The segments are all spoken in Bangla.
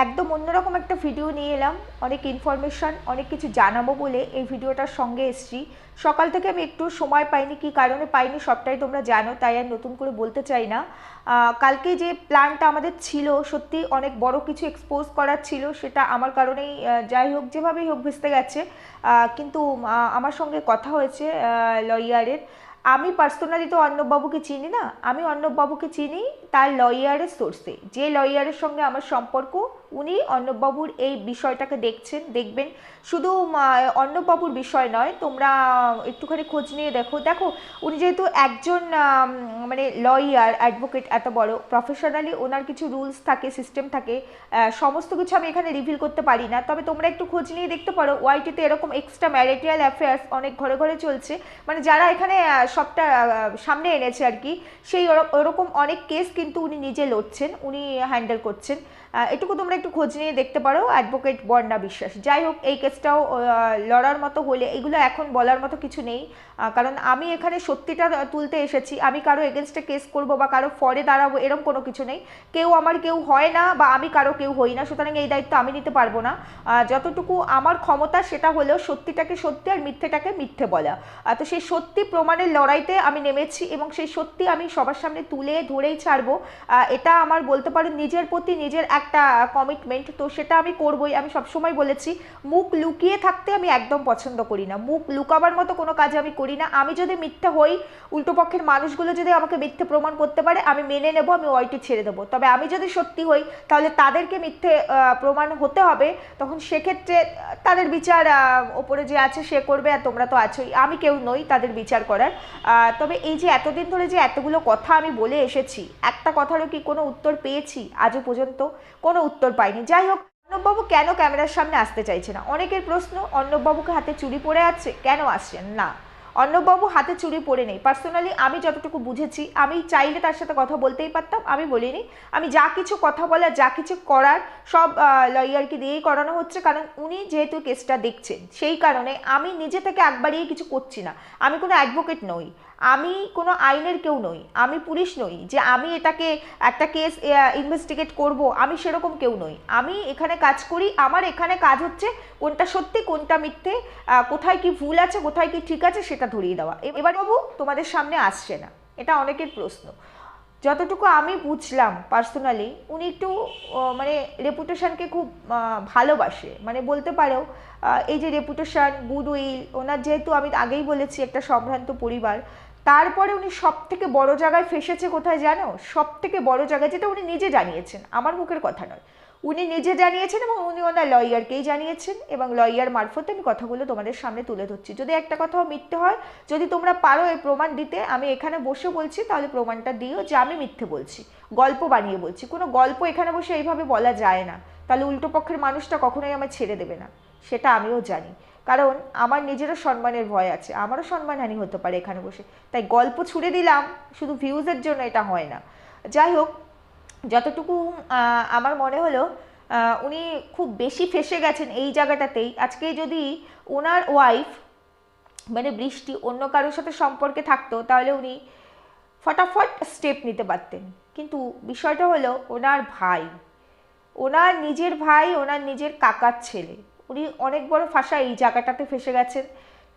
একদম অন্যরকম একটা ভিডিও নিয়ে এলাম। অনেক ইনফরমেশন অনেক কিছু জানাব বলে এই ভিডিওটার সঙ্গে এসেছি। সকাল থেকে আমি একটু সময় পাইনি, কি কারণে পাইনি সবটাই তোমরা জানো, তাই আর নতুন করে বলতে চাই না। কালকে যে প্ল্যানটা আমাদের ছিল, সত্যি অনেক বড় কিছু এক্সপোজ করার ছিল, সেটা আমার কারণেই যাই হোক, যেভাবেই হোক ভেস্তে গেছে। কিন্তু আমার সঙ্গে কথা হয়েছে লয়ারের আমি পার্সোনালি তো অর্ণববাবুকে চিনি না, আমি অর্ণববাবুকে চিনি তার লয়ারের সোর্সে যে লয়ারের সঙ্গে আমার সম্পর্ক উনি অর্ণববাবুর এই বিষয়টাকে দেখছেন, দেখবেন। শুধু অর্ণববাবুর বিষয় নয়, তোমরা একটুখানি খোঁজ নিয়ে দেখো। দেখো, উনি যেহেতু একজন মানে লয়ার অ্যাডভোকেট এত বড় প্রফেশনালি ওনার কিছু রুলস থাকে সিস্টেম থাকে সমস্ত কিছু আমি এখানে রিভিল করতে পারি না। তবে তোমরা একটু খোঁজ নিয়ে দেখতে পারো ওয়াইটিতে এরকম এক্সট্রা ম্যারিটাল অ্যাফেয়ার্স অনেক ঘরে ঘরে চলছে। মানে যারা এখানে সবটা সামনে এনেছে আর কি, সেই ওর- ওরকম অনেক কেস কিন্তু উনি নিজে লড়ছেন, উনি হ্যান্ডেল করছেন। এটুকু তোমরা একটু খোঁজ নিয়ে দেখতে পারো অ্যাডভোকেট বর্ণা বিশ্বাস। যাই হোক, এই কেসটাও লড়ার মতো হলে, এগুলো এখন বলার মতো কিছু নেই। কারণ আমি এখানে সত্যিটা তুলতে এসেছি, আমি কারও এগেনস্টে কেস করব বা কারও ফরে দাঁড়াবো এরকম কোনো কিছু নেই। কেউ আমার কেউ হয় না বা আমি কারও কেউ হই না, সুতরাং এই দায়িত্ব আমি নিতে পারব না। যতটুকু আমার ক্ষমতা, সেটা হলেও সত্যিটাকে সত্যি আর মিথ্যেটাকে মিথ্যে বলা। তো সেই সত্যি প্রমাণের লড়াইতে আমি নেমেছি এবং সেই সত্যি আমি সবার সামনে তুলে ধরেই ছাড়বো। এটা আমার বলতে পারো, নিজের প্রতি নিজের একটা কমিটমেন্ট তো সেটা আমি করবই। আমি সবসময় বলেছি, মুখ লুকিয়ে থাকতে আমি একদম পছন্দ করি না। মুখ লুকাবার মতো কোনো কাজ আমি করি না। আমি যদি মিথ্যে হই উল্টোপক্ষের মানুষগুলো যদি আমাকে মিথ্যে প্রমাণ করতে পারে, আমি মেনে নেব, আমি ওয়াইটি ছেড়ে দেবো। তবে আমি যদি সত্যি হই, তাহলে তাদেরকে মিথ্যে প্রমাণ হতে হবে। তখন সেক্ষেত্রে তাদের বিচার ওপরে যে আছে, সে করবে আর তোমরা তো আছোই। আমি কেউ নই তাদের বিচার করার। তবে এই যে এতদিন ধরে যে এতগুলো কথা আমি বলে এসেছি, একটা কথারও কি কোনো উত্তর পেয়েছি আজও পর্যন্ত? কোনো উত্তর পাইনি। যাই হোক, অর্ণববাবু কেন ক্যামেরার সামনে আসতে চাইছে না? অনেকের প্রশ্ন, অর্ণববাবুকে হাতে চুরি পড়ে আছে? কেন আসছেন? না। অর্ণববাবু হাতে চুরি পড়ে নেই। পার্সোনালি আমি যতটুকু বুঝেছি, আমি চাইলে তার সাথে কথা বলতেই পারতাম, আমি বলিনি। আমি যা কিছু কথা বলার, যা কিছু করার, সব লয়ারকে দিয়েই করানো হচ্ছে, কারণ উনি যেহেতু কেসটা দেখছেন, সেই কারণে আমি নিজে থেকে একবারই কিছু করছি না। আমি কোনো অ্যাডভোকেট নই। আমি কোনো আইনের কেউ নই, আমি পুলিশ নই যে আমি এটাকে একটা কেস ইনভেস্টিগেট করব, আমি সেরকম কেউ নই। আমি এখানে কাজ করি, আমার এখানে কাজ হচ্ছে কোনটা সত্যি, কোনটা মিথ্যে কোথায় কি ভুল আছে, কোথায় কি ঠিক আছে সেটা ধরিয়ে দেওয়া। এবার বাবু, তোমাদের সামনে আসছে না, এটা অনেকের প্রশ্ন। যতটুকু আমি বুঝলাম পার্সোনালি উনি একটু মানে রেপুটেশনকে খুব ভালোবাসে। মানে বলতে পারো এই যে রেপুটেশন গুডউইল ওনার যেহেতু আমি আগেই বলেছি একটা সম্ভ্রান্ত পরিবার তারপরে উনি সব থেকে বড় জায়গায় ফেসেছে কোথায় জানো? সব থেকে বড় জায়গায় যেটা উনি নিজে জানিয়েছেন, আমার মুখের কথা নয়। উনি নিজে জানিয়েছেন এবং উনি ওনার লয়ারকেই জানিয়েছেন এবং লয়ার মারফত আমি কথাগুলো তোমাদের সামনে তুলে ধরছি। যদি একটা কথাও মিথ্যে হয়, যদি তোমরা পারো এই প্রমাণ দিতে, আমি এখানে বসে বলছি, তাহলে প্রমাণটা দিও যে আমি মিথ্যে বলছি। গল্প বানিয়ে বলছি। কোনো গল্প এখানে বসে এইভাবে বলা যায় না। তাহলে উল্টো পক্ষের মানুষটা কখনোই আমার ছেড়ে দেবে না। সেটা আমিও জানি। কারণ আমার নিজেরও সম্মানের ভয় আছে, আমারও সম্মানহানি হতে পারে এখানে বসে। তাই গল্প ছুড়ে দিলাম, শুধু ভিউজের জন্য এটা হয় না। যাই হোক, যতটুকু আমার মনে হলো উনি খুব বেশি ফেসে গেছেন এই জায়গাটাতেই। আজকে যদি ওনার ওয়াইফ মানে বৃষ্টি অন্য কারোর সাথে সম্পর্কে থাকতো, তাহলে উনি ফটাফট স্টেপ নিতে পারতেন। কিন্তু বিষয়টা হলো, ওনার ভাই, ওনার নিজের ভাই, ওনার নিজের কাকার ছেলে। উনি অনেক বড় ফাঁসা, এই জায়গাটাতে ফেসে গেছেন।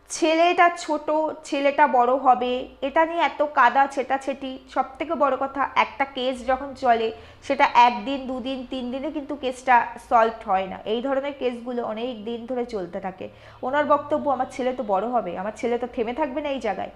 ছেলেটা ছোট, ছেলেটা বড় হবে, এটা নিয়ে এত কাদা, ছেটাছেটি সব থেকে বড় কথা, একটা কেস যখন চলে, সেটা একদিন, দুদিন তিন দিনে কিন্তু কেসটা সলভ হয় না। এই ধরনের কেসগুলো অনেক দিন ধরে চলতে থাকে। ওনার বক্তব্য, আমার ছেলে তো বড় হবে, আমার ছেলে তো থেমে থাকবে না এই জায়গায়।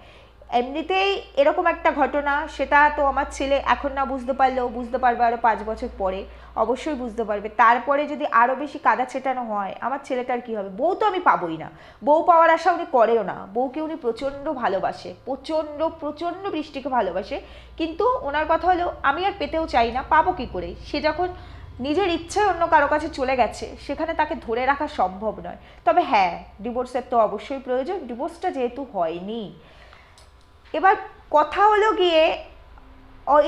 এমনিতেই এরকম একটা ঘটনা, সেটা তো আমার ছেলে এখন না বুঝতে পারলেও বুঝতে পারবে আরও পাঁচ বছর পরে। অবশ্যই বুঝতে পারবে। তারপরে যদি আরও বেশি কাদা ছেটানো হয়, আমার ছেলেটার কি হবে? বউ তো আমি পাবোই না। বউ পাওয়ার আশা উনি করেও না। বউকে উনি প্রচণ্ড ভালোবাসে। প্রচণ্ড প্রচণ্ড বৃষ্টিকে ভালোবাসে। কিন্তু ওনার কথা হলো, আমি আর পেতেও চাই না, পাবো কি করে? সে যখন নিজের ইচ্ছায় অন্য কারও কাছে চলে গেছে, সেখানে তাকে ধরে রাখা সম্ভব নয়। তবে হ্যাঁ ডিভোর্সের তো অবশ্যই প্রয়োজন। ডিভোর্সটা যেহেতু হয়নি এবার কথা হলো গিয়ে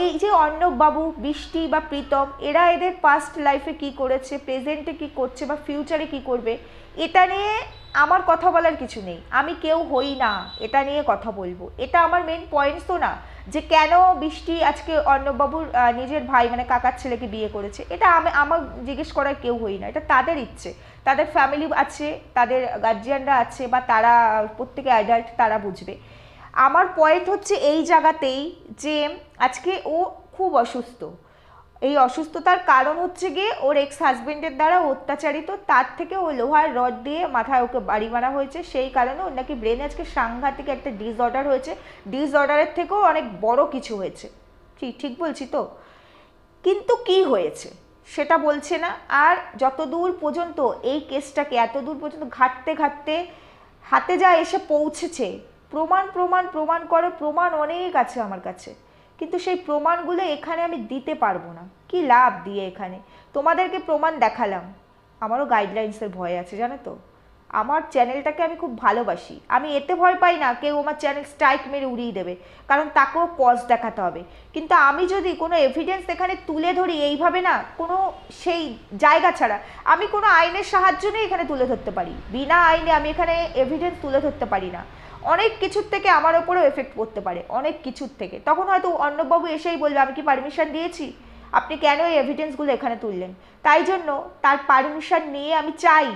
এই যে অর্ণববাবু, বৃষ্টি বা প্রীতম, এরা এদের পাস্ট লাইফে কি করেছে প্রেজেন্টে কি করছে বা ফিউচারে কি করবে, এটা নিয়ে আমার কথা বলার কিছু নেই। আমি কেউ হই না, এটা নিয়ে কথা বলব। এটা আমার মেন পয়েন্টস তো না, যে কেন বৃষ্টি আজকে অর্ণববাবুর নিজের ভাই মানে কাকার ছেলেকে বিয়ে করেছে। এটা আমি, আমার জিজ্ঞেস করার কেউ হই না। এটা তাদের ইচ্ছে। তাদের ফ্যামিলি আছে, তাদের গার্জিয়ানরা আছে বা তারা, প্রত্যেকে অ্যাডাল্ট তারা বুঝবে। আমার পয়েন্ট হচ্ছে এই জায়গাতেই যে আজকে ও খুব অসুস্থ। এই অসুস্থতার কারণ হচ্ছে গিয়ে ওর এক্স হাজবেন্ডের দ্বারা অত্যাচারিত, তার থেকে ও লোহার রড দিয়ে মাথায় ওকে বাড়ি মারা হয়েছে। সেই কারণে ওর নাকি ব্রেনে আজকে সাংঘাতিক একটা ডিসঅর্ডার হয়েছে। ডিসঅর্ডারের থেকেও অনেক বড় কিছু হয়েছে। ঠিক ঠিক বলছি তো? কিন্তু কি হয়েছে সেটা বলছে না। আর যতদূর পর্যন্ত এই কেসটাকে এত দূর পর্যন্ত ঘাটতে ঘাটতে হাতে যা এসে পৌঁছেছে প্রমাণ প্রমাণ প্রমাণ করে, প্রমাণ অনেক আছে আমার কাছে। কিন্তু সেই প্রমাণগুলো এখানে আমি দিতে পারব না। কি লাভ দিয়ে এখানে? তোমাদেরকে প্রমাণ দেখালাম। আমারও গাইডলাইন্সের ভয় আছে, জানো তো? আমার চ্যানেলটাকে আমি খুব ভালোবাসি। আমি এতে ভয় পাই না, কেউ আমার চ্যানেল স্ট্রাইক মেরে উড়িয়ে দেবে। কারণ তাকেও পজ দেখাতে হবে। কিন্তু আমি যদি কোনো এভিডেন্স এখানে তুলে ধরি এইভাবে না, কোনো সেই জায়গা ছাড়া, আমি কোনো আইনের সাহায্য নিয়ে এখানে তুলে ধরতে পারি। বিনা আইনে আমি এখানে এভিডেন্স তুলে ধরতে পারি না। অনেক কিছুর থেকে আমার ওপরেও এফেক্ট করতে পারে, অনেক কিছুর থেকে। তখন হয়তো অর্ণববাবু এসেই বলবে, আমি কি পারমিশন দিয়েছি? আপনি কেন এই এভিডেন্সগুলো এখানে তুললেন? তাই জন্য তার পারমিশন নিয়ে আমি চাই।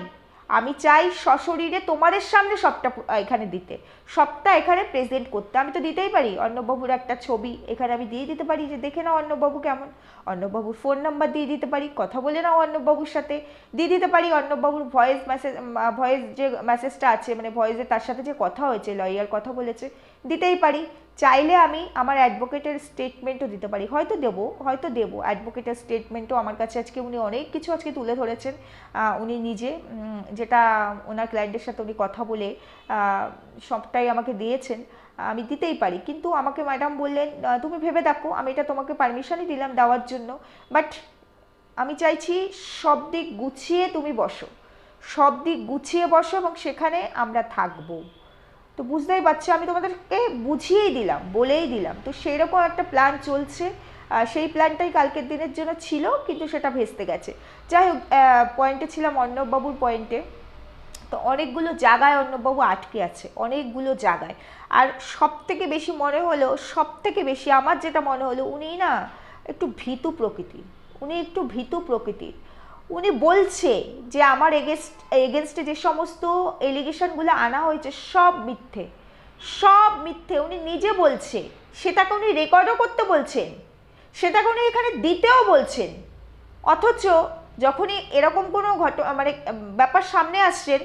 আমি চাই সশরীরে তোমাদের সামনে সবটা এখানে দিতে। সবটা এখানে প্রেজেন্ট করতে। আমি তো দিতেই পারি। অর্ণববাবুর একটা ছবি এখানে আমি দিয়ে দিতে পারি যে, দেখে নাও অন্নবাবু কেমন। অর্ণববাবুর ফোন নাম্বার দিয়ে দিতে পারি। কথা বলে নাও অর্ণববাবুর সাথে। দিয়ে দিতে পারি অন্নবাবুর ভয়েস মেসেজ ভয়েস যে মেসেজটা আছে মানে ভয়েসে তার সাথে যে কথা হয়েছে লয়ার কথা বলেছে, দিতেই পারি। চাইলে আমি আমার অ্যাডভোকেটের স্টেটমেন্টও দিতে পারি। হয়তো দেবো হয়তো দেবো। অ্যাডভোকেটের স্টেটমেন্টও আমার কাছে আজকে উনি অনেক কিছু আজকে তুলে ধরেছেন। উনি নিজে যেটা ওনার ক্লায়েন্টের সাথে উনি কথা বলে সবটাই আমাকে দিয়েছেন, আমি দিতেই পারি। কিন্তু আমাকে ম্যাডাম বললেন তুমি ভেবে দেখো, আমি এটা তোমাকে পারমিশনই দিলাম দেওয়ার জন্য। বাট আমি চাইছি সব দিক গুছিয়ে তুমি বসো। সব দিক গুছিয়ে বসো এবং সেখানে আমরা থাকব। তো বুঝতেই পারছি, আমি তোমাদেরকে বুঝিয়েই দিলাম, বলেই দিলাম। তো সেই রকম একটা প্ল্যান চলছে। সেই প্ল্যানটাই কালকের দিনের জন্য ছিল, কিন্তু সেটা ভেস্তে গেছে। যাই হোক পয়েন্টে ছিলাম অর্ণববাবুর পয়েন্টে তো অনেকগুলো জায়গায় অন্নবাবু আটকে আছে, অনেকগুলো জায়গায়। আর সব থেকে বেশি মনে হলো সব থেকে বেশি আমার যেটা মনে হলো, উনি না একটু ভীতু প্রকৃতি উনি একটু ভীতু প্রকৃতির। উনি বলছে যে আমার এগেনস্ট এগেনস্টে যে সমস্ত এলিগেশনগুলো আনা হয়েছে, সব মিথ্যে। সব মিথ্যে, উনি নিজে বলছে, সেটাকে উনি রেকর্ডও করতে বলছেন। সেটাকে উনি এখানে দিতেও বলছেন। অথচ যখনই এরকম কোনো ঘট মানে ব্যাপার সামনে আসছেন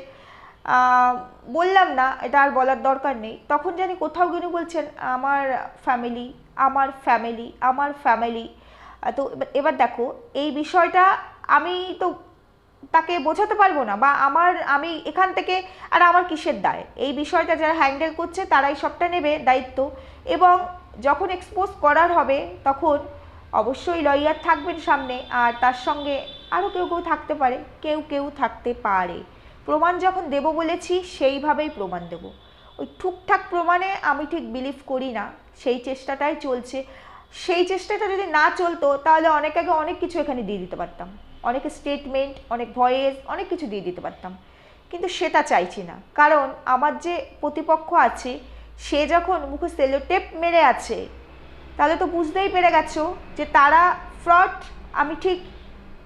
বললাম না, এটা আর বলার দরকার নেই, তখন জানি কোথাও গিয়ে বলছেন, আমার ফ্যামিলি আমার ফ্যামিলি আমার ফ্যামিলি তো এবার- দেখো, এই বিষয়টা আমি তো তাকে বোঝাতে পারব না বা আমার, আমি এখান থেকে, আর আমার কিসের দায়? এই বিষয়টা যারা হ্যান্ডেল করছে, তারাই সবটা নেবে, দায়িত্ব। এবং যখন এক্সপোজ করার হবে, তখন অবশ্যই লয়ার থাকবেন সামনে, আর তার সঙ্গে আরও কেউ কেউ থাকতে পারে, কেউ কেউ থাকতে পারে। প্রমাণ যখন দেব বলেছি, সেইভাবেই প্রমাণ দেব। ওই টুকটাক প্রমাণে আমি ঠিক বিলিভ করি না, সেই চেষ্টাটাই চলছে। সেই চেষ্টাটা যদি না চলতো, তাহলে অনেক আগে অনেক কিছু এখানে দিয়ে দিতে পারতাম। অনেক স্টেটমেন্ট অনেক ভয়েস অনেক কিছু দিয়ে দিতে পারতাম। কিন্তু সেটা চাইছি না। কারণ আমার যে প্রতিপক্ষ আছে, সে যখন মুখে সেলোটেপ মেরে আছে, তাহলে তো বুঝতেই পেরে গেছো যে তারা ফ্রড আমি ঠিক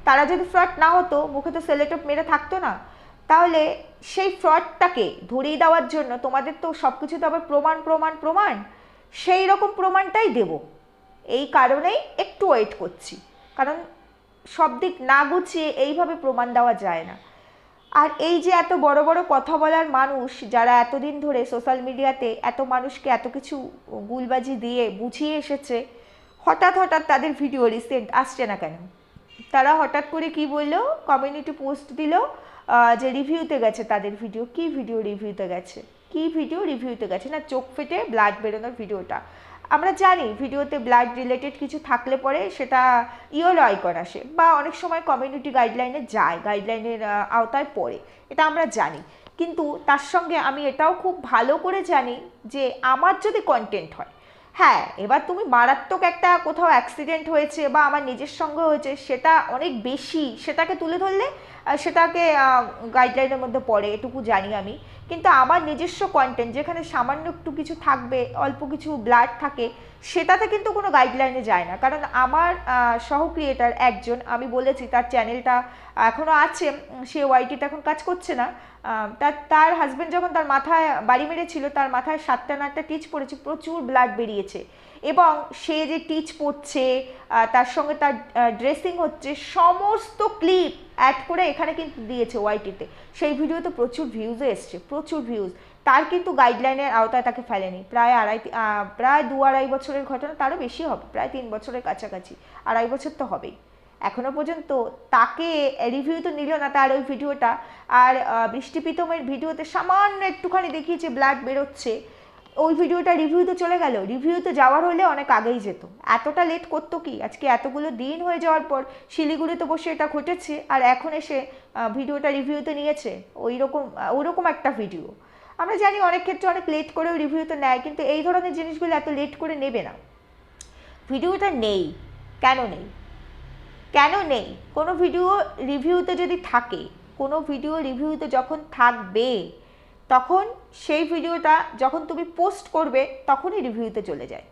তারা যদি ফ্রড না হতো, মুখে তো সেলোটেপ মেরে থাকতো না। তাহলে সেই ফ্রডটাকে ধরিয়ে দেওয়ার জন্য তোমাদের তো সব কিছু তো আবার প্রমাণ প্রমাণ প্রমাণ। সেই রকম প্রমাণটাই দেব। এই কারণেই একটু ওয়েট করছি। কারণ সব দিক না গুছিয়ে এইভাবে প্রমাণ দেওয়া যায় না। আর এই যে এত বড় বড় কথা বলার মানুষ যারা এতদিন ধরে সোশ্যাল মিডিয়াতে এত মানুষকে এত কিছু গুলবাজি দিয়ে বুঝিয়ে এসেছে, হঠাৎ হঠাৎ তাদের ভিডিও রিসেন্ট আসছে না কেন? তারা হঠাৎ করে কি বলল? কমিউনিটি পোস্ট দিল যে রিভিউতে গেছে তাদের ভিডিও কি ভিডিও রিভিউতে গেছে? কি ভিডিও রিভিউতে গেছে? না, চোখ ফেটে ব্লাড বেরোনোর ভিডিওটা আমরা জানি ভিডিওতে ব্লাড রিলেটেড কিছু থাকলে পরে সেটা ইওলো আইকন আসে বা অনেক সময় কমিউনিটি গাইডলাইনে যায় গাইডলাইনের আওতায় পড়ে। এটা আমরা জানি। কিন্তু তার সঙ্গে আমি এটাও খুব ভালো করে জানি যে আমার যদি কন্টেন্ট হয় হ্যাঁ এবার তুমি মারাত্মক একটা কোথাও অ্যাক্সিডেন্ট হয়েছে বা আমার নিজের সঙ্গে হয়েছে, সেটা অনেক বেশি, সেটাকে তুলে ধরলে সেটাকে গাইডলাইনের মধ্যে পড়ে, এটুকু জানি আমি। কিন্তু আমার নিজস্ব কন্টেন্ট যেখানে সামান্য একটু কিছু থাকবে, অল্প কিছু ব্লাড থাকে, সেটাতে কিন্তু কোনো গাইডলাইনে যায় না। কারণ আমার সহ ক্রিয়েটার একজন, আমি বলেছি তার চ্যানেলটা এখনও আছে সে ওয়াইটিটা এখন কাজ করছে না। তার তার হাজব্যান্ড যখন তার মাথায় বাড়ি মেরেছিল, তার মাথায় সাতটা না একটা টিচ পড়েছে, প্রচুর ব্লাড বেরিয়েছে। এবং সে যে টিচ পড়ছে তার সঙ্গে তার ড্রেসিং হচ্ছে, সমস্ত ক্লিপ অ্যাড করে এখানে কিন্তু দিয়েছে ওয়াইটিতে সেই ভিডিওতে প্রচুর ভিউজও এসছে, প্রচুর ভিউজ তার কিন্তু গাইডলাইনের আওতায় তাকে ফেলেনি। প্রায় আড়াই প্রায় দু আড়াই বছরের ঘটনা তারও বেশি হবে, প্রায় তিন বছরের কাছাকাছি, আড়াই বছর তো হবেই। এখনও পর্যন্ত তাকে রিভিউ তো নিল না তার ওই ভিডিওটা আর বৃষ্টি প্রীতমের ভিডিওতে সামান্য একটুখানি দেখিয়েছে ব্লাড বেরোচ্ছে। ওই ভিডিওটা রিভিউতে চলে গেল। রিভিউতে যাওয়ার হলে অনেক আগেই যেত। এতটা লেট করতো কি? আজকে এতগুলো দিন হয়ে যাওয়ার পর শিলিগুড়িতে বসে এটা ঘটেছে আর এখন এসে ভিডিওটা রিভিউতে নিয়েছে। ওই রকম ওরকম একটা ভিডিও। আমরা জানি অনেক ক্ষেত্রে অনেক লেট করেও রিভিউতে নেয়, কিন্তু এই ধরনের জিনিসগুলো এত লেট করে নেবে না। ভিডিওটা নেই। কেন নেই? কেন নেই? কোনো ভিডিও রিভিউতে যদি থাকে, কোনো ভিডিও রিভিউতে যখন থাকবে তখন সেই ভিডিওটা যখন তুমি পোস্ট করবে, তখনই রিভিউতে চলে যায়।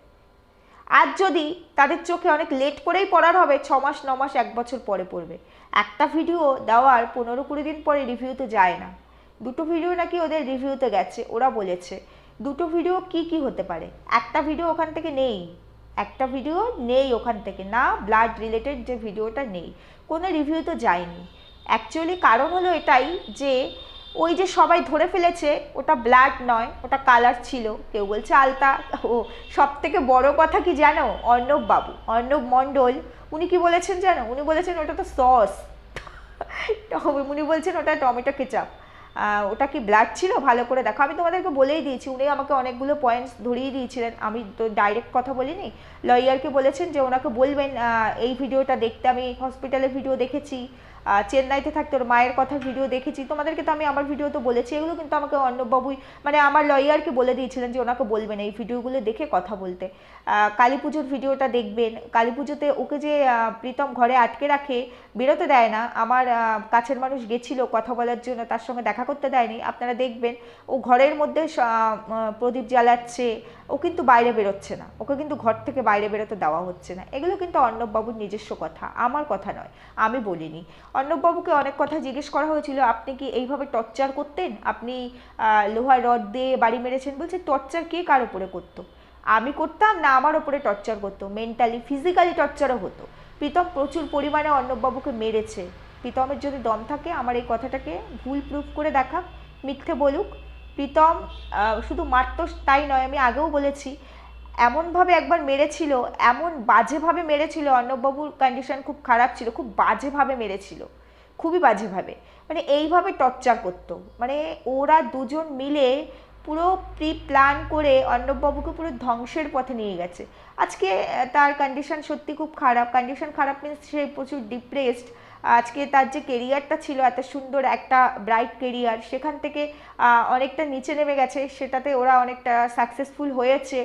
আর যদি তাদের চোখে অনেক লেট করেই পড়ার হবে, ছ মাস, ন মাস, এক বছর পরে পড়বে। একটা ভিডিও দেওয়ার পনেরো কুড়ি দিন পরে রিভিউতে যায় না। দুটো ভিডিও নাকি ওদের রিভিউতে গেছে, ওরা বলেছে। দুটো ভিডিও কি কি হতে পারে? একটা ভিডিও ওখান থেকে নেই। একটা ভিডিও নেই ওখান থেকে না ব্লাড রিলেটেড যে ভিডিওটা নেই। কোনো রিভিউ তো যায়নি। অ্যাকচুয়ালি কারণ হলো এটাই যে ওই যে সবাই ধরে ফেলেছে, ওটা ব্লাড নয়, ওটা কালার ছিল। কেউ বলছে আলতা। ও সব থেকে বড় কথা কি জানো? অর্ণব বাবু, অর্ণব মণ্ডল, উনি কি বলেছেন জানো? উনি বলেছেন ওটা তো সস উনি বলছেন ওটা টমেটো কেচাপ। ওটা কি ব্লাড ছিল? ভালো করে দেখো। আমি তোমাদেরকে বলেই দিয়েছি, উনি আমাকে অনেকগুলো পয়েন্টস ধরিয়ে দিয়েছিলেন। আমি তো ডাইরেক্ট কথা বলিনি। লয়ারকে বলেছেন যে ওনাকে বলবেন এই ভিডিওটা দেখতে। আমি হসপিটালের ভিডিও দেখেছি। চেন্নাইতে থাকতে ওর মায়ের কথা ভিডিও দেখেছি। তোমাদেরকে তো আমি আমার ভিডিও তো বলেছি, এগুলো কিন্তু আমাকে অর্ণববাবুই মানে আমার লয়ারকে বলে দিয়েছিলেন যে ওনাকে বলবেন এই ভিডিওগুলো দেখে কথা বলতে। কালী পুজোর ভিডিওটা দেখবেন। কালী পুজোতে ওকে যে প্রীতম ঘরে আটকে রাখে, বেরোতে দেয় না। আমার কাছের মানুষ গেছিল কথা বলার জন্য, তার সঙ্গে দেখা করতে দেয়নি। আপনারা দেখবেন, ও ঘরের মধ্যে প্রদীপ জ্বালাচ্ছে, ও কিন্তু বাইরে বেরোচ্ছে না। ওকে কিন্তু ঘর থেকে বাইরে বেরোতে দেওয়া হচ্ছে না। এগুলো কিন্তু অর্ণববাবুর নিজস্ব কথা। আমার কথা নয়। আমি বলিনি। অর্ণববাবুকে অনেক কথা জিজ্ঞেস করা হয়েছিল, আপনি কি এইভাবে টর্চার করতেন? আপনি লোহার রড দিয়ে বাড়ি মেরেছেন? বলছে, টর্চার কে কার ওপরে করতো? আমি করতাম না আমার ওপরে টর্চার করতো, মেন্টালি, ফিজিক্যালি টর্চারও হতো। প্রীতম প্রচুর পরিমাণে অর্ণববাবুকে মেরেছে। প্রীতমের যদি দম থাকে, আমার এই কথাটাকে ভুল প্রুফ করে দেখাক, মিথ্যে বলুক। প্রীতম শুধু মারত, তাই নয়, আমি আগেও বলেছি এমনভাবে একবার মেরেছিল, এমন বাজেভাবে মেরেছিল, অর্ণববাবুর কন্ডিশন খুব খারাপ ছিল, খুব বাজেভাবে মেরেছিল, খুবই বাজেভাবে। মানে এইভাবে টর্চার করতো। মানে ওরা দুজন মিলে পুরো প্রি প্ল্যান করে অর্ণববাবুকে পুরো ধ্বংসের পথে নিয়ে গেছে। আজকে তার কন্ডিশন সত্যি খুব খারাপ। কন্ডিশন খারাপ মিনস সে প্রচুর ডিপ্রেসড আজকে তার যে কেরিয়ারটা ছিল, এত সুন্দর একটা ব্রাইট কেরিয়ার সেখান থেকে অনেকটা নিচে নেমে গেছে। সেটাতে ওরা অনেকটা সাকসেসফুল হয়েছে।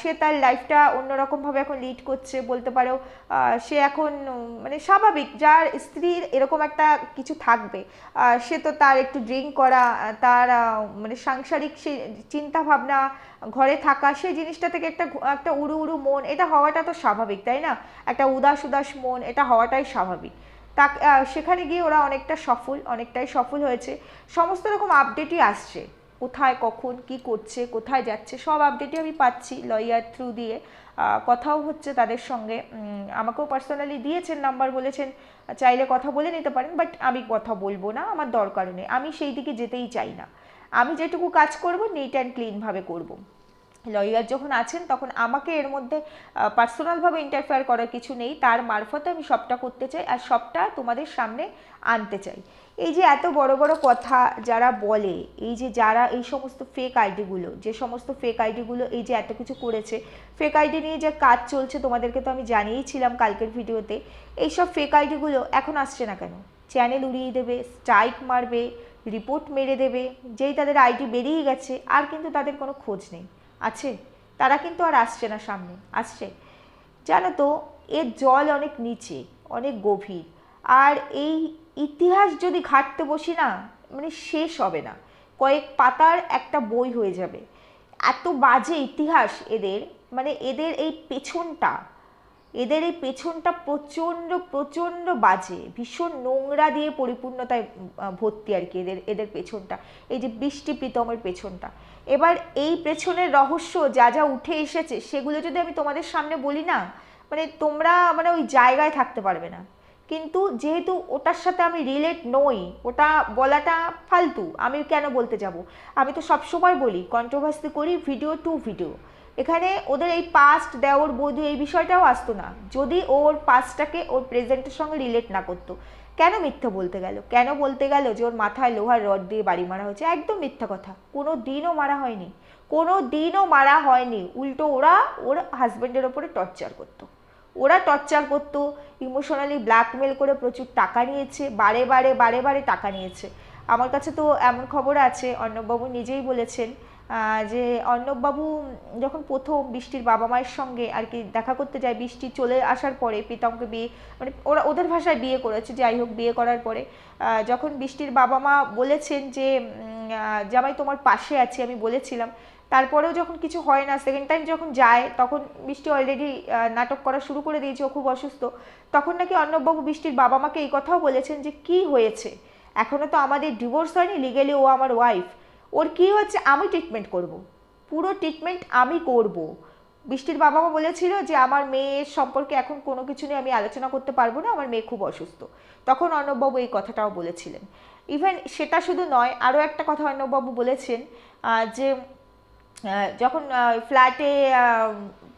সে তার লাইফটা অন্যরকমভাবে এখন লিড করছে বলতে পারো। সে এখন মানে স্বাভাবিক, যার স্ত্রীর এরকম একটা কিছু থাকবে সে তো তার একটু ড্রিঙ্ক করা, তার মানে সাংসারিক সে চিন্তা ভাবনা ঘরে থাকা সেই জিনিসটা থেকে একটা একটা উড়ু উড়ু মন, এটা হওয়াটা তো স্বাভাবিক, তাই না? একটা উদাস উদাস মন, এটা হওয়াটাই স্বাভাবিক। তা সেখানে গিয়ে ওরা অনেকটা সফল, অনেকটাই সফল হয়েছে। সমস্ত রকম আপডেটই আসছে। কোথায়, কখন, কি করছে, কোথায় যাচ্ছে, সব আপডেটই আমি পাচ্ছি লয়ার থ্রু দিয়ে। কথাও হচ্ছে তাদের সঙ্গে। আমাকেও পার্সোনালি দিয়েছেন নাম্বার বলেছেন, চাইলে কথা বলে নিতে পারেন বাট আমি কথা বলব না, আমার দরকার নেই। আমি সেই দিকে যেতেই চাই না। আমি যেটুকু কাজ করব নিট অ্যান্ড ক্লিনভাবে করব। লয়ার যখন আছেন, তখন আমাকে এর মধ্যে পার্সোনালভাবে ইন্টারফেয়ার করার কিছু নেই। তার মারফতে আমি সবটা করতে চাই আর সবটা তোমাদের সামনে আনতে চাই। এই যে এত বড় বড় কথা যারা বলে, এই যে যারা এই সমস্ত ফেক আইডিগুলো যে সমস্ত ফেক আইডিগুলো এই যে এত কিছু করেছে ফেক আইডি নিয়ে যে কাজ চলছে তোমাদেরকে তো আমি জানিয়েছিলাম কালকের ভিডিওতে, এইসব ফেক আইডিগুলো এখন আসছে না কেন? চ্যানেল উড়িয়ে দেবে স্ট্রাইক মারবে রিপোর্ট মেরে দেবে, যেই তাদের আইডি বেরিয়ে গেছে, আর কিন্তু তাদের কোনো খোঁজ নেই। আছে, তারা কিন্তু আর আসছে না সামনে, আসছে। জানো তো, এর জল অনেক নিচে, অনেক গভীর। আর এই ইতিহাস যদি ঘাটতে বসি না মানে শেষ হবে না। কয়েক পাতার একটা বই হয়ে যাবে। এত বাজে ইতিহাস এদের মানে এদের এই পেছনটা, এদের এই পেছনটা প্রচণ্ড প্রচণ্ড বাজে, ভীষণ নোংরা দিয়ে পরিপূর্ণতায় ভর্তি আর কি এদের এদের পেছনটা। এই যে বৃষ্টি প্রীতমের পেছনটা। এবার এই পেছনের রহস্য যা যা উঠে এসেছে, সেগুলো যদি আমি তোমাদের সামনে বলি না মানে তোমরা মানে ওই জায়গায় থাকতে পারবে না। কিন্তু যেহেতু ওটার সাথে আমি রিলেট নই, ওটা বলাটা ফালতু, আমি কেন বলতে যাব? আমি তো সবসময় বলি কন্ট্রোভার্সি করি ভিডিও টু ভিডিও এখানে ওদের এই পাস্ট দেওর বধু এই বিষয়টাও আসতো না, যদি ওর পাস্টটাকে ওর প্রেজেন্টের সঙ্গে রিলেট না করতো। কেন মিথ্যা বলতে গেল? কেন বলতে গেল যে ওর মাথায় লোহার রড দিয়ে বাড়ি মারা হয়েছে? একদম মিথ্যা কথা। কোনো দিনও মারা হয়নি। কোনো দিনও মারা হয়নি। উল্টো ওরা ওর হাজব্যান্ডের ওপরে টর্চার করতো। ওরা টর্চার করতো ইমোশনালি ব্ল্যাকমেল করে প্রচুর টাকা নিয়েছে, বারে বারে বারে বারে টাকা নিয়েছে। আমার কাছে তো এমন খবর আছে, অর্ণববাবু নিজেই বলেছেন যে অর্ণববাবু যখন প্রথম বৃষ্টির বাবা মায়ের সঙ্গে আর কি দেখা করতে যায়, বৃষ্টি চলে আসার পরে প্রীতমকে বিয়ে মানে ওরা ওদের ভাষায় বিয়ে করেছে, যাই হোক বিয়ে করার পরে যখন বৃষ্টির বাবা মা বলেছেন যে জামাই তোমার পাশে আছি আমি বলেছিলাম, তারপরেও যখন কিছু হয় না সেকেন্ড টাইম যখন যায়, তখন বৃষ্টি অলরেডি নাটক করা শুরু করে দিয়েছে, ও খুব অসুস্থ, তখন নাকি অর্ণববাবু বৃষ্টির বাবা মাকে এই কথাও বলেছেন যে, কি হয়েছে? এখনও তো আমাদের ডিভোর্স হয়নি লিগেলি ও আমার ওয়াইফ ওর কি হচ্ছে আমি ট্রিটমেন্ট করব। পুরো ট্রিটমেন্ট আমি করব। বৃষ্টির বাবা মা বলেছিল যে, আমার মেয়ের সম্পর্কে এখন কোনো কিছু নিয়ে আমি আলোচনা করতে পারব না আমার মেয়ে খুব অসুস্থ তখন অর্ণববাবু এই কথাটাও বলেছিলেন ইভেন সেটা শুধু নয়, আরও একটা কথা অর্ণববাবু বলেছেন যে যখন ফ্ল্যাটে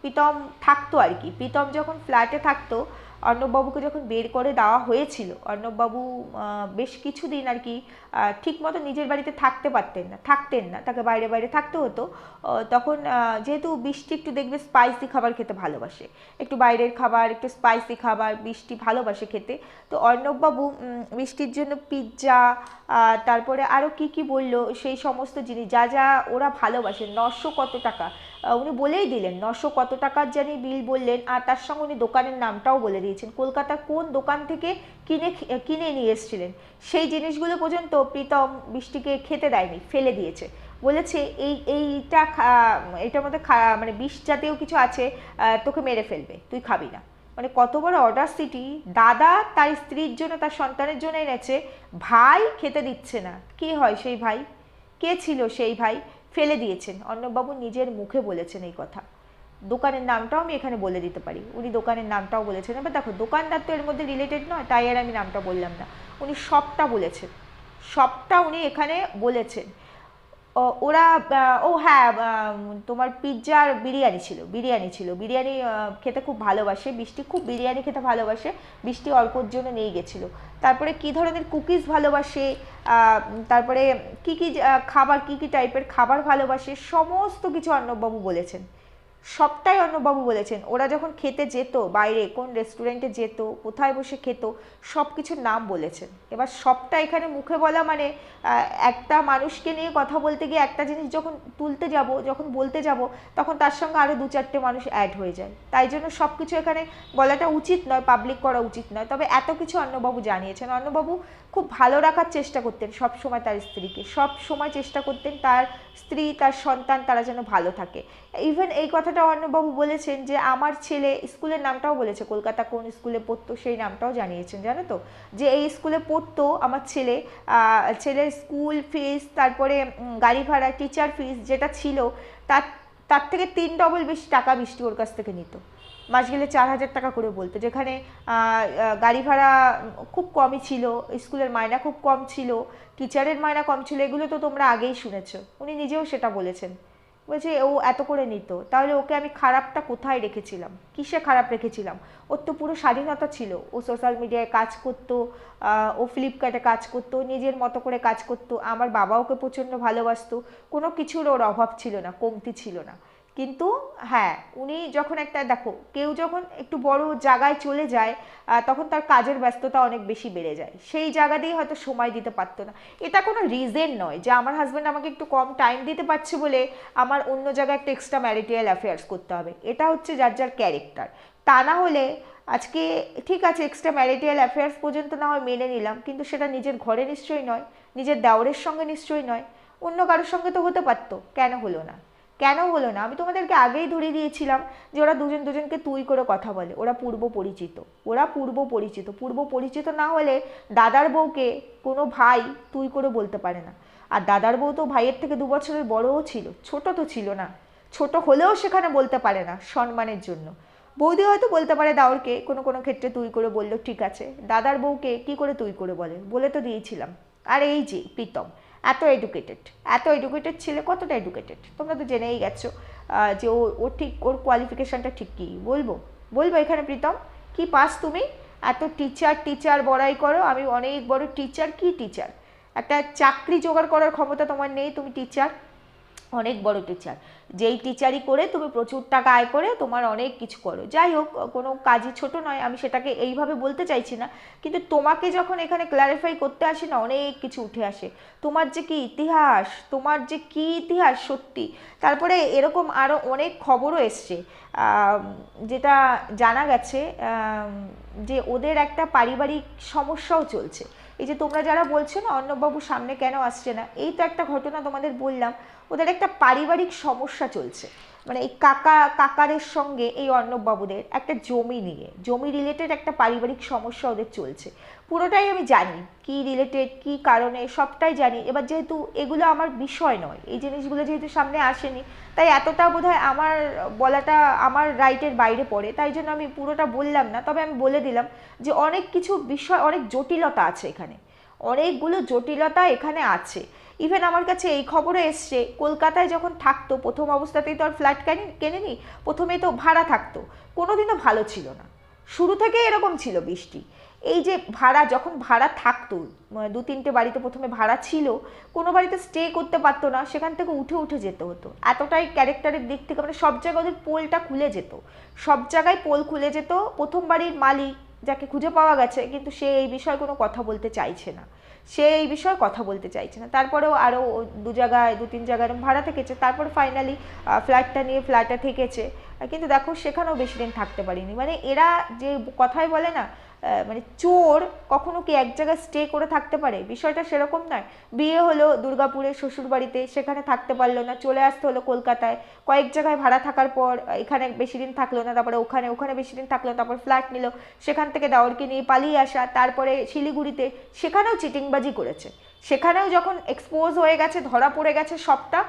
প্রীতম থাকতো আর কি, প্রীতম যখন ফ্ল্যাটে থাকতো অর্ণববাবুকে যখন বের করে দেওয়া হয়েছিল, অর্ণববাবু বেশ কিছুদিন আর কি ঠিক মতো নিজের বাড়িতে থাকতে পারতেন না, থাকতেন না, তাকে বাইরে বাইরে থাকতে হতো। তখন যেহেতু বৃষ্টি একটু দেখবে স্পাইসি খাবার খেতে ভালোবাসে, একটু বাইরের খাবার, একটু স্পাইসি খাবার, বৃষ্টি ভালোবাসে খেতে। তো অর্ণববাবু বৃষ্টির জন্য পিৎজা তারপরে আরও কি কি বলল, সেই সমস্ত জিনিস, যা যা ওরা ভালোবাসে, নশো কত টাকা। উনি বলেই দিলেন, নশো কত টাকার জানি বিল বললেন, আর তার সঙ্গে উনি দোকানের নামটাও বলে দিয়েছেন। কলকাতার কোন দোকান থেকে কিনে কিনে নিয়ে এসেছিলেন? সেই জিনিসগুলো পর্যন্ত প্রীতম বৃষ্টিকে খেতে দেয়নি, ফেলে দিয়েছে। বলেছে, এই, এইটা এটার মধ্যে মানে বিষ জাতীয় কিছু আছে তোকে মেরে ফেলবে, তুই খাবি না। মানে কত বড় অর্ডার সিটি, দাদা তার স্ত্রীর জন্য, তার সন্তানের জন্য এনেছে, ভাই খেতে দিচ্ছে না। কে হয় সেই ভাই? কে ছিল সেই ভাই? ফেলে দিয়েছেন। অন্নবাবু নিজের মুখে বলেছেন এই কথা। দোকানের নামটাও আমি এখানে বলে দিতে পারি। উনি দোকানের নামটাও বলেছেন। এবার দেখো, দোকানদার তো এর মধ্যে রিলেটেড নয়, তাই আর আমি নামটা বললাম না। উনি সবটা বলেছেন। সবটা উনি এখানে বলেছেন। ওরা ও হ্যাঁ তোমার পিৎজা আর বিরিয়ানি ছিল বিরিয়ানি ছিল। বিরিয়ানি খেতে খুব ভালোবাসে বৃষ্টি খুব বিরিয়ানি খেতে ভালোবাসে বৃষ্টি অল্পর জন্য নিয়ে গেছিল। তারপরে কি ধরনের কুকিজ ভালোবাসে তারপরে কি কি খাবার, কি কি টাইপের খাবার ভালোবাসে, সমস্ত কিছু অর্ণববাবু বলেছেন। সবটাই অন্নবাবু বলেছেন। ওরা যখন খেতে যেত, বাইরে কোন রেস্টুরেন্টে যেত, কোথায় বসে খেত সব কিছুর নাম বলেছেন। এবার সবটা এখানে মুখে বলা মানে একটা মানুষকে নিয়ে কথা বলতে গিয়ে একটা জিনিস যখন তুলতে যাব, যখন বলতে যাব, তখন তার সঙ্গে আরও দু চারটে মানুষ অ্যাড হয়ে যায়। তাই জন্য সব কিছু এখানে বলাটা উচিত নয় পাবলিক করা উচিত নয়। তবে এত কিছু অন্নবাবু জানিয়েছেন। অন্নবাবু খুব ভালো রাখার চেষ্টা করতেন সব সময় তার স্ত্রীকে। সব সময় চেষ্টা করতেন তার স্ত্রী, তার সন্তান তারা যেন ভালো থাকে। ইভেন এই কথাটা অর্ণবাবু বলেছেন যে, আমার ছেলে স্কুলের নামটাও বলেছে, কলকাতা কোন স্কুলে পড়তো সেই নামটাও জানিয়েছেন, জানো তো? যে, এই স্কুলে পড়তো আমার ছেলে ছেলের স্কুল ফিস, তারপরে গাড়ি ভাড়া, টিচার ফিস যেটা ছিল, তার তার থেকে তিন ডবল বেশি টাকা বৃষ্টি ওর কাছ থেকে নিত। মাস গেলে চার হাজার টাকা করে বলতো। যেখানে গাড়ি ভাড়া খুব কমই ছিল, স্কুলের মায়না খুব কম ছিল, টিচারের মায়না কম ছিল, এগুলো তো তোমরা আগেই শুনেছ। উনি নিজেও সেটা বলেছেন। বলছে, ও এত করে নিত, তাহলে ওকে আমি খারাপটা কোথায় রেখেছিলাম? কিসে খারাপ রেখেছিলাম? ওর তো পুরো স্বাধীনতা ছিল। ও সোশ্যাল মিডিয়ায় কাজ করতো ও ফ্লিপকার্টে কাজ করতো নিজের মতো করে কাজ করতো। আমার বাবা ওকে প্রচণ্ড ভালোবাসতো। কোনো কিছুর ওর অভাব ছিল না, কমতি ছিল না। কিন্তু হ্যাঁ উনি যখন একটা, দেখো, কেউ যখন একটু বড় জায়গায় চলে যায় তখন তার কাজের ব্যস্ততা অনেক বেশি বেড়ে যায়। সেই জায়গা দিয়ে হয়তো সময় দিতে পারতো না। এটা কোনো রিজেন নয় যে আমার হাজব্যান্ড আমাকে একটু কম টাইম দিতে পারছে বলে আমার অন্য জায়গায় একটা এক্সট্রা ম্যারিটিয়াল অ্যাফেয়ার্স করতে হবে। এটা হচ্ছে যার যার ক্যারেক্টার তা না হলে আজকে ঠিক আছে এক্সট্রা ম্যারিটিয়াল অ্যাফেয়ার্স পর্যন্ত না হয় মেনে নিলাম, কিন্তু সেটা নিজের ঘরে নিশ্চয়ই নয়, নিজের দেওরের সঙ্গে নিশ্চয়ই নয়, অন্য কারোর সঙ্গে তো হতে পারতো, কেন হলো না? কেন হলো না? আমি তোমাদেরকে আগেই ধরে দিয়েছিলাম যে ওরা দুজন দুজনকে তুই করে কথা বলে। ওরা পূর্ব পরিচিত। ওরা পূর্ব পরিচিত। পূর্ব পরিচিত না হলে দাদার বউকে কোনো ভাই তুই করে বলতে পারে না। আর দাদার বউ তো ভাইয়ের থেকে দু বছরের বড়ও ছিল, ছোট তো ছিল না। ছোট হলেও সেখানে বলতে পারে না সম্মানের জন্য। বৌদি হয়তো বলতে পারে, দাওরকে কোনো কোনো ক্ষেত্রে তুই করে বলল, ঠিক আছে। দাদার বউকে কি করে তুই করে বলে? বলে তো দিয়েছিলাম। আর এই যে, প্রীতম এত এডুকেটেড এত এডুকেটেড ছেলে কতটা এডুকেটেড তোমরা তো জেনেই গেছো যে ও ও ঠিক, ওর কোয়ালিফিকেশানটা ঠিক কী? বলব? বলব এখানে প্রীতম, কি পাস তুমি? এত টিচার টিচার বড়াই করো, আমি অনেক বড় টিচার কি টিচার একটা চাকরি জোগাড় করার ক্ষমতা তোমার নেই, তুমি টিচার অনেক বড় টিচার যেই টিচারই করে তুমি প্রচুর টাকা আয় করে তোমার অনেক কিছু করো। যাই হোক, কোনো কাজই ছোট নয়, আমি সেটাকে এইভাবে বলতে চাইছি না। কিন্তু তোমাকে যখন এখানে ক্ল্যারিফাই করতে আসে না, অনেক কিছু উঠে আসে। তোমার যে কি ইতিহাস, তোমার যে কি ইতিহাস সত্যি, তারপরে এরকম আরও অনেক খবরও এসছে। যেটা জানা গেছে যে ওদের একটা পারিবারিক সমস্যাও চলছে। এই যে তোমরা যারা বলছো না, অর্ণববাবু সামনে কেন আসছে না, এই তো একটা ঘটনা তোমাদের বললাম। ওদের একটা পারিবারিক সমস্যা চলছে। মানে এই কাকা কাকারের সঙ্গে এই অর্ণববাবুদের একটা জমি নিয়ে, জমি রিলেটেড একটা পারিবারিক সমস্যা ওদের চলছে। পুরোটাই আমি জানি, কি রিলেটেড কি কারণে, সবটাই জানি। এবার যেহেতু এগুলো আমার বিষয় নয়, এই জিনিসগুলো যেহেতু সামনে আসেনি, তাই এতটা বোধ আমার বলাটা আমার রাইটের বাইরে পড়ে, তাই জন্য আমি পুরোটা বললাম না। তবে আমি বলে দিলাম যে অনেক কিছু বিষয়, অনেক জটিলতা আছে এখানে। অনেকগুলো জটিলতা এখানে আছে। ইভেন আমার কাছে এই খবরও এসছে, কলকাতায় যখন থাকতো, প্রথম অবস্থাতেই তো আর ফ্ল্যাট কেনে, কেনেনি? প্রথমে তো ভাড়া থাকতো, কোনোদিনও ভালো ছিল না। শুরু থেকে এরকম ছিল বৃষ্টি। এই যে ভাড়া, যখন ভাড়া থাকতো দু তিনটে বাড়িতে প্রথমে ভাড়া ছিল, কোনো বাড়িতে স্টে করতে পারতো না, সেখান থেকে উঠে উঠে যেতে হতো। এতটাই ক্যারেক্টারের দিক থেকে মানে সব জায়গায় ওদের পোলটা খুলে যেত। সব জায়গায় পোল খুলে যেত, প্রথম বাড়ির মালিক যাকে খুঁজে পাওয়া গেছে, কিন্তু সে এই বিষয়ে কোনো কথা বলতে চাইছে না। সে এই বিষয়ে কথা বলতে চাইছে না। তারপরেও আরও দু জায়গায়, দু তিন জায়গায় ভাড়া থেকেছে। তারপর ফাইনালি ফ্ল্যাটটা নিয়ে ফ্ল্যাটটা থেকেছে। কিন্তু দেখো সেখানেও বেশি দিন থাকতে পারিনি। মানে এরা যে কথাই বলে না মানে চোর কখনো কি এক জায়গায় স্টে করে থাকতে পারে? বিষয়টা সেরকম নয়। বিয়ে হলো দুর্গাপুরে শ্বশুর বাড়িতে সেখানে থাকতে পারল না, চলে আসতে হলো কলকাতায়। কয়েক জায়গায় ভাড়া থাকার পর এখানে বেশি দিন থাকল না, তারপরে ওখানে ওখানে বেশি দিন থাকল, তারপর ফ্ল্যাট নিল। সেখান থেকে দাওরকে নিয়ে পালিয়ে আসা, তারপরে শিলিগুড়িতে, সেখানেও চিটিংবাজি করেছে। সেখানেও যখন এক্সপোজ হয়ে গেছে, ধরা পড়ে গেছে সবটা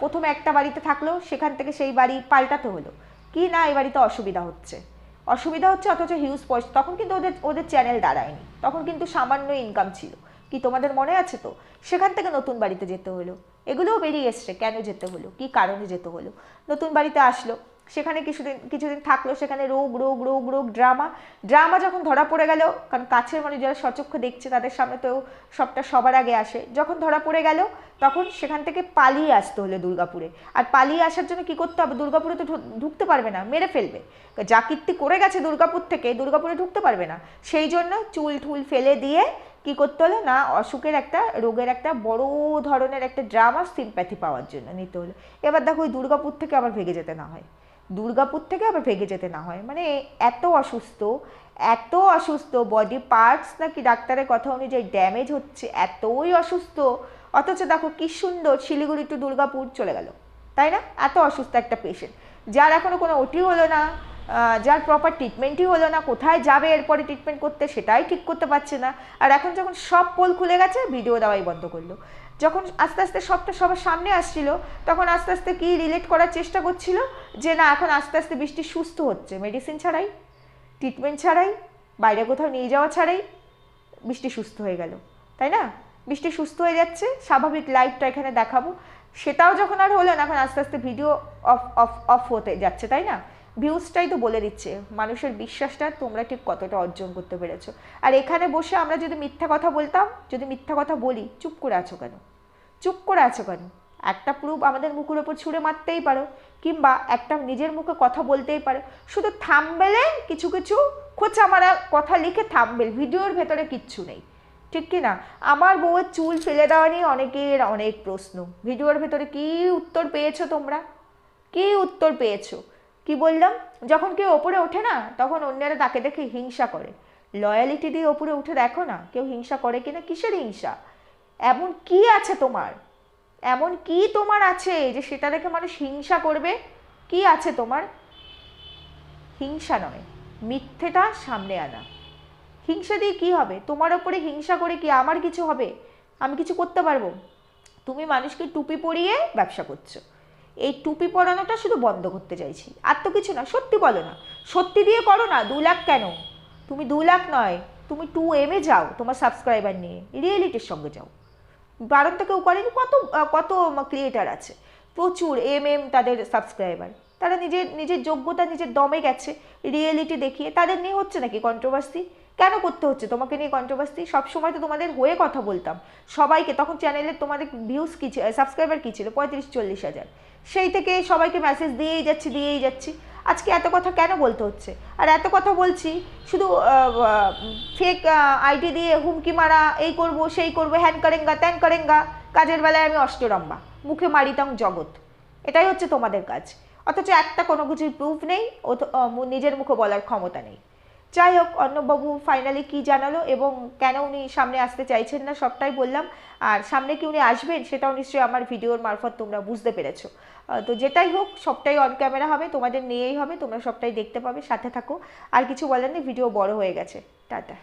প্রথমে একটা বাড়িতে থাকল, সেখান থেকে সেই বাড়ি পাল্টাতে হলো। কি না এই বাড়িতে অসুবিধা হচ্ছে। অসুবিধা হচ্ছে অথচ হিউজ পয়সা। তখন কিন্তু ওদের ওদের চ্যানেল দাঁড়ায়নি। তখন কিন্তু সামান্য ইনকাম ছিল। কি তোমাদের মনে আছে তো? সেখান থেকে নতুন বাড়িতে যেতে হলো। এগুলোও বেরিয়ে এসছে। কেন যেতে হলো? কি কারণে যেতে হলো? নতুন বাড়িতে আসলো। সেখানে কিছুদিন কিছুদিন থাকল, সেখানে রোগ রোগ রোগ রোগ, ড্রামা। ড্রামা যখন ধরা পড়ে গেল, কারণ কাছের মানে যারা সচক্ষ দেখছে, তাদের সামনে তো সবটা সবার আগে আসে। যখন ধরা পড়ে গেল, তখন সেখান থেকে পালিয়ে আসতে হলো দুর্গাপুরে। আর পালিয়ে আসার জন্য কি করতে হবে? দুর্গাপুরে তো ঢুকতে পারবে না, মেরে ফেলবে। যা কীর্তি করে গেছে দুর্গাপুর থেকে, দুর্গাপুরে ঢুকতে পারবে না। সেই জন্য চুল ঠুল ফেলে দিয়ে কি করতে হলো? না, অসুখের একটা, রোগের একটা বড় ধরনের একটা ড্রামা সিম্প্যাথি পাওয়ার জন্য নিতে হলো। এবার দেখো, ওই দুর্গাপুর থেকে আবার ভেগে যেতে না হয়। দুর্গাপুর থেকে আবার ভেগে যেতে না হয়। মানে এত অসুস্থ এত অসুস্থ বডি পার্টস নাকি ডাক্তারের কথা অনুযায়ী ড্যামেজ হচ্ছে, এতই অসুস্থ। অথচ দেখো কি সুন্দর শিলিগুড়ি টু দুর্গাপুর চলে গেল, তাই না? এত অসুস্থ একটা পেশেন্ট যার এখনও কোনো ওটি হলো না যার প্রপার ট্রিটমেন্টই হলো না, কোথায় যাবে, এরপরে ট্রিটমেন্ট করতে, সেটাই ঠিক করতে পারছে না। আর এখন যখন সব পোল খুলে গেছে ভিডিও দেওয়াই বন্ধ করল। যখন আস্তে আস্তে সবটা সবার সামনে আসছিল, তখন আস্তে আস্তে কি রিলেট করার চেষ্টা করছিল? যে না, এখন আস্তে আস্তে বৃষ্টি সুস্থ হচ্ছে। মেডিসিন ছাড়াই ট্রিটমেন্ট ছাড়াই, বাইরে কোথাও নিয়ে যাওয়া ছাড়াই বৃষ্টি সুস্থ হয়ে গেল। তাই না? বৃষ্টি সুস্থ হয়ে যাচ্ছে, স্বাভাবিক লাইফটা এখানে দেখাবো। সেটাও যখন আর হলো না, এখন আস্তে আস্তে ভিডিও অফ অফ অফ হতে যাচ্ছে, তাই না? ভিউজটাই তো বলে দিচ্ছে। মানুষের বিশ্বাসটা তোমরা ঠিক কতটা অর্জন করতে পেরেছ। আর এখানে বসে আমরা যদি মিথ্যা কথা বলতাম, যদি মিথ্যা কথা বলি, চুপ করে আছো কেন? চুপ করে আছো কেন? একটা প্রুফ আমাদের মুখের ওপর ছুঁড়ে মারতেই পারো, কিংবা একটা নিজের মুখে কথা বলতেই পারো। শুধু থামবেলে কিছু কিছু খোঁচা মারা কথা লিখে থামবেল ভিডিওর ভেতরে কিচ্ছু নেই। ঠিক কি না? আমার বউয়ের চুল ফেলে দেওয়া নিয়ে অনেকের অনেক প্রশ্ন। ভিডিওর ভেতরে কি উত্তর পেয়েছ তোমরা? কি উত্তর পেয়েছ? কি বললাম? যখন কেউ ওপরে ওঠে না, তখন অন্যেরা তাকে দেখে হিংসা করে। লয়ালিটি দিয়ে ওপরে উঠে দেখো না, কেউ হিংসা করে কিনা? কিসের হিংসা? এমন কি আছে তোমার? এমন কি তোমার আছে যে সেটা দেখে মানুষ হিংসা করবে? কি আছে তোমার? হিংসা নয়, মিথ্যেটা সামনে আনা। হিংসা দিয়ে কি হবে? তোমার ওপরে হিংসা করে কি আমার কিছু হবে? আমি কিছু করতে পারব? তুমি মানুষকে টুপি পরিয়ে ব্যবসা করছ। এই টুপি পরানোটা শুধু বন্ধ করতে চাইছি। আর তো কিছু না, সত্যি বলো না। সত্যি দিয়ে করো না, দু লাখ কেন? তুমি দু লাখ নয়, তুমি টু এমে যাও তোমার সাবস্ক্রাইবার নিয়ে রিয়েলিটির সঙ্গে যাও। বারণ কেউ করেনি, কত কত ক্রিয়েটার আছে? প্রচুর এম এম তাদের সাবস্ক্রাইবার তারা নিজের নিজের যোগ্যতা নিজের দমে গেছে রিয়েলিটি দেখিয়ে। তাদের নিয়ে হচ্ছে নাকি কন্ট্রোভার্সি কেন করতে হচ্ছে? তোমাকে নিয়ে কন্ট্রোভার্সি সবসময় তো তোমাদের হয়ে কথা বলতাম। সবাইকে, তখন চ্যানেলের তোমাদের ভিউজ কী সাবস্ক্রাইবার কী ছিল? পঁয়ত্রিশ, চল্লিশ হাজার। সেই থেকে সবাইকে মেসেজ দিয়েই যাচ্ছি দিয়েই যাচ্ছি। আজকে এত কথা কেন বলতে হচ্ছে? আর এত কথা বলছি, শুধু ফেক আইডি দিয়ে হুমকি মারা, এই করব, সেই করব হ্যান করেঙ্গা, ত্যান করেঙ্গা, কাজের বেলায় আমি অষ্টরম্বা, মুখে মারিতাম জগৎ। এটাই হচ্ছে তোমাদের কাজ। অথচ একটা কোনো কিছুর প্রুফ নেই নিজের মুখে বলার ক্ষমতা নেই। যাই হোক, অন্নবাবু ফাইনালি কি জানালো এবং কেন উনি সামনে আসতে চাইছেন না সবটাই বললাম। আর সামনে কি উনি আসবেন সেটাও নিশ্চয়ই আমার ভিডিওর মারফত তোমরা বুঝতে পেরেছ। তো যেটাই হোক, সবটাই অন ক্যামেরা হবে, তোমাদের নিয়েই হবে, তোমরা সবটাই দেখতে পাবে, সাথে থাকো। আর কিছু বলার নেই ভিডিও বড় হয়ে গেছে। টাটা।